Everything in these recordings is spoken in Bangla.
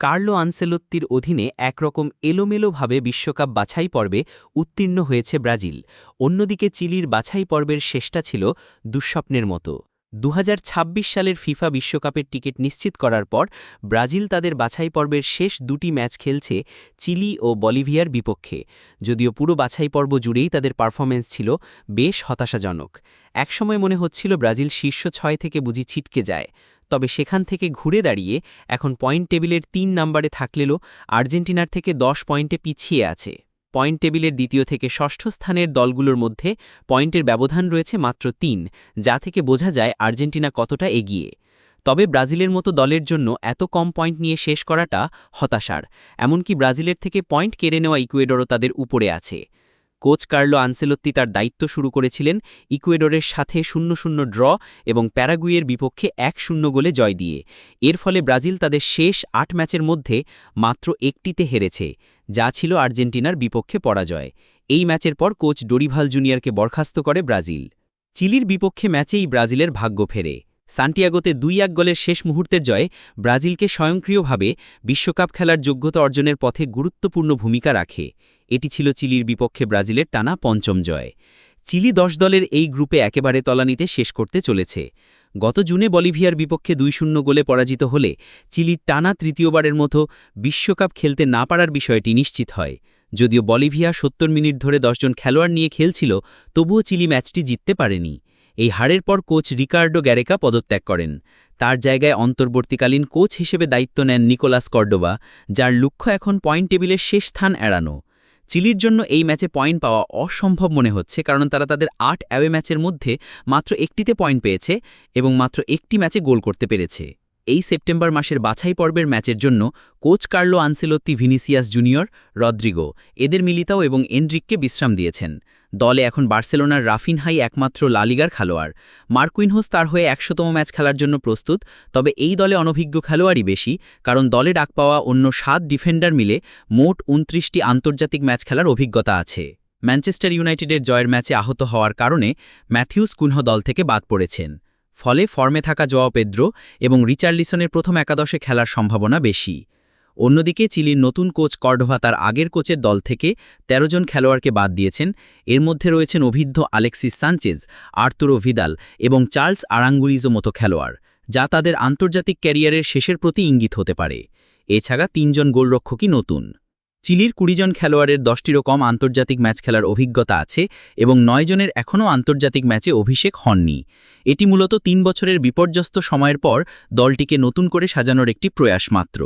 কার্লো আনসেলোত্তির অধীনে একরকম এলোমেলোভাবে বিশ্বকাপ বাছাই পর্বে উত্তীর্ণ হয়েছে ব্রাজিল। অন্যদিকে চিলির বাছাই পর্বের শেষটা ছিল দুঃস্বপ্নের মতো। দু হাজার ছাব্বিশ সালের ফিফা বিশ্বকাপের টিকিট নিশ্চিত করার পর ব্রাজিল তাদের বাছাই পর্বের শেষ দুটি ম্যাচ খেলছে চিলি ও বলিভিয়ার বিপক্ষে। যদিও পুরো বাছাই পর্ব জুড়েই তাদের পারফরমেন্স ছিল বেশ হতাশাজনক। একসময় মনে হচ্ছিল ব্রাজিল শীর্ষ ছয় থেকে বুঝি ছিটকে যায়। তবে সেখান থেকে ঘুরে দাঁড়িয়ে এখন পয়েন্ট টেবিলের তিন নম্বরে থাকলেও আর্জেন্টিনার থেকে দশ পয়েন্টে পিছিয়ে আছে। পয়েন্ট টেবিলের দ্বিতীয় থেকে ষষ্ঠ স্থানের দলগুলোর মধ্যে পয়েন্টের ব্যবধান রয়েছে মাত্র তিন, যা থেকে বোঝা যায় আর্জেন্টিনা কতটা এগিয়ে। তবে ব্রাজিলের মতো দলের জন্য এত কম পয়েন্ট নিয়ে শেষ করাটা হতাশার, এমনকি ব্রাজিলের থেকে পয়েন্ট কেড়ে নেওয়া ইকুয়েডরও তাদের উপরে আছে। কোচ কার্লো আনসেলত্তি তার দায়িত্ব শুরু করেছিলেন ইকুয়েডরের সাথে শূন্য শূন্য ড্র এবং প্যারাগুয়ের বিপক্ষে এক শূন্য গোলে জয় দিয়ে। এর ফলে ব্রাজিল তাদের শেষ আট ম্যাচের মধ্যে মাত্র একটিতে হেরেছে, যা ছিল আর্জেন্টিনার বিপক্ষে পরাজয়। এই ম্যাচের পর কোচ ডোরিভাল জুনিয়রকে বরখাস্ত করে ব্রাজিল। চিলির বিপক্ষে ম্যাচেই ব্রাজিলের ভাগ্য ফেরে। সান্টিয়াগোতে দুই এক গোলের শেষ মুহূর্তের জয়ে ব্রাজিলকে স্বয়ংক্রিয়ভাবে বিশ্বকাপ খেলার যোগ্যতা অর্জনের পথে গুরুত্বপূর্ণ ভূমিকা রাখে। এটি ছিল চিলির বিপক্ষে ব্রাজিলের টানা পঞ্চম জয়। চিলি দশ দলের এই গ্রুপে একেবারে তলানিতে শেষ করতে চলেছে। গত জুনে বলিভিয়ার বিপক্ষে দুই শূন্য গোলে পরাজিত হলে চিলির টানা তৃতীয়বারের মতো বিশ্বকাপ খেলতে না পারার বিষয়টি নিশ্চিত হয়। যদিও বলিভিয়া সত্তর মিনিট ধরে দশজন খেলোয়াড় নিয়ে খেলছিল, তবুও চিলি ম্যাচটি জিততে পারেনি। এই হারের পর কোচ রিকার্ডো গ্যারেকা পদত্যাগ করেন। তার জায়গায় অন্তর্বর্তীকালীন কোচ হিসেবে দায়িত্ব নেন নিকোলাস কর্ডোবা, যার লক্ষ্য এখন পয়েন্ট টেবিলের শেষ স্থান এড়ানো। চিলির জন্য এই ম্যাচে পয়েন্ট পাওয়া অসম্ভব মনে হচ্ছে, কারণ তারা তাদের আট অ্যাওয়ে ম্যাচের মধ্যে মাত্র একটিতে পয়েন্ট পেয়েছে এবং মাত্র একটি ম্যাচে গোল করতে পেরেছে। এই সেপ্টেম্বর মাসের বাছাই পর্বের ম্যাচের জন্য coach Carlo Ancelotti, Vinicius Junior, Rodrygo, এদের মিলিতাও এবং এনরিককে বিশ্রাম দিয়েছেন। দলে এখন বার্সেলোনার রাফিনহাই একমাত্র লালিগার খেলোয়াড়। মার্কুইনহোস তার হয়ে একশোতম ম্যাচ খেলার জন্য প্রস্তুত, তবে এই দলে অনভিজ্ঞ খেলোয়াড়ই বেশি, কারণ দলে ডাক পাওয়া অন্য সাত ডিফেন্ডার মিলে মোট উনত্রিশটি আন্তর্জাতিক ম্যাচ খেলার অভিজ্ঞতা আছে। ম্যানচেস্টার ইউনাইটেডের জয়ের ম্যাচে আহত হওয়ার কারণে ম্যাথিউস কুনহ দল থেকে বাদ পড়েছেন। ফলে ফর্মে থাকা জোয়া পেদ্রো এবং রিচার্লিসনের প্রথম একাদশে খেলার সম্ভাবনা বেশি। অন্যদিকে চিলির নতুন কোচ কর্ডোভা তার আগের কোচের দল থেকে ১৩ জন খেলোয়াড়কে বাদ দিয়েছেন। এর মধ্যে রয়েছেন অভিদ্ধ আলেক্সিস সানচেজ, আর্তুরো ভিদাল এবং চার্লস আরাঙ্গুলিজো মতো খেলোয়াড়, যা তাদের আন্তর্জাতিক ক্যারিয়ারের শেষের প্রতি ইঙ্গিত হতে পারে। এছাড়া তিনজন গোলরক্ষকই নতুন। চিলির কুড়িজন খেলোয়াড়ের দশটিরও কম আন্তর্জাতিক ম্যাচ খেলার অভিজ্ঞতা আছে এবং নয়জনের এখনও আন্তর্জাতিক ম্যাচে অভিষেক হননি। এটি মূলত তিন বছরের বিপর্যস্ত সময়ের পর দলটিকে নতুন করে সাজানোর একটি প্রয়াস মাত্র।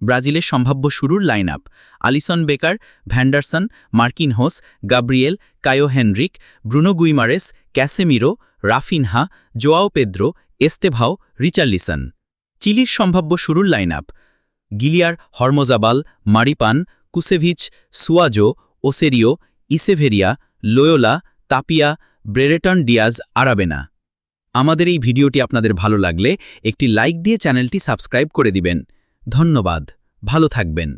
ব্রাজিলের সম্ভাব্য শুরুর line up Alisson Becker, Vanderson Marquinhos Gabriel, Caio Henrique, Bruno Guimaraes, Casemiro, Raphinha, Joao Pedro, Estevao, Richarlison. চিলির সম্ভাব্য শুরুর line up গিলিয়ার Hormazabal, Maripan Kuscevic, Suazo, Osorio, Echeverria, Loyola, Tapia, Brereton Diaz, Aravena. আমাদের এই ভিডিওটি আপনাদের ভালো লাগলে একটি লাইক দিয়ে চ্যানেলটি সাবস্ক্রাইব করে দিবেন। ধন্যবাদ। ভালো থাকবেন।